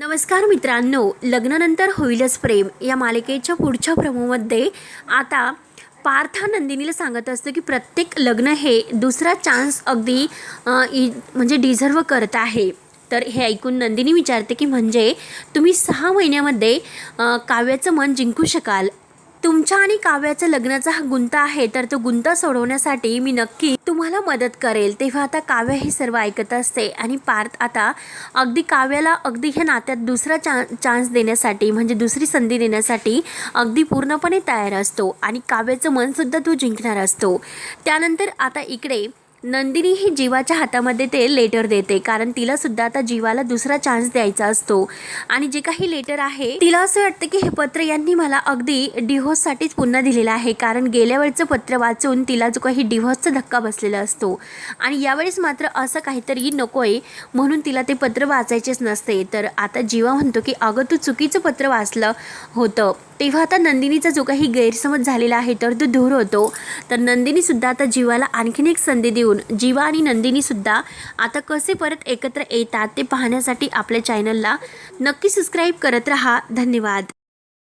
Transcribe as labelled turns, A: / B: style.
A: नमस्कार मित्रांनो लग्नानंतर होईलच प्रेम या मालिकेच्या पुढच्या प्रमोमध्ये आता पार्था नंदिनीला सांगत असतो की प्रत्येक लग्न हे दुसरा चान्स अगदी इ- म्हणजे डिझर्व करत आहे. तर हे ऐकून नंदिनी विचारते की म्हणजे तुम्ही सहा महिन्यामध्ये काव्याचं मन जिंकू शकाल तुमच्या आणि काव्याचं लग्नाचा हा गुंता आहे तर तो गुंता सोडवण्यासाठी मी नक्की तुम्हाला मदत करेल. तेव्हा आता काव्य हे सर्व ऐकत असते आणि पार्थ आता अगदी काव्याला अगदी ह्या नात्यात दुसरा चा चान्स देण्यासाठी म्हणजे दुसरी संधी देण्यासाठी अगदी पूर्णपणे तयार असतो आणि काव्याचं मनसुद्धा तो जिंकणार असतो. त्यानंतर आता इकडे नंदिनी ही जीवाच्या हातामध्ये ते लेटर देते. कारण तिला सुद्धा आता जीवाला दुसरा चान्स द्यायचा असतो. आणि जे काही लेटर आहे तिला असं वाटतं की हे पत्र यांनी मला अगदी डिव्होर्ससाठीच पुन्हा दिलेलं आहे. कारण गेल्या वेळचं पत्र वाचून तिला जो काही डिव्होर्सचा धक्का बसलेला असतो. आणि यावेळेस मात्र असं काहीतरी नकोय म्हणून तिला ते पत्र वाचायचेच नसते. तर आता जीवा म्हणतो की अगं तू चुकीचं पत्र वाचलं होतं. तेव्हा आता नंदिनीचा जो काही गैरसमज झालेला आहे तर तो दूर होतो. तर नंदिनीसुद्धा आता जीवाला आणखीन एक संधी देऊन जीवा आणि नंदिनीसुद्धा आता कसे परत एकत्र येतात ते पाहण्यासाठी आपल्या चॅनलला नक्की सबस्क्राईब करत राहा. धन्यवाद.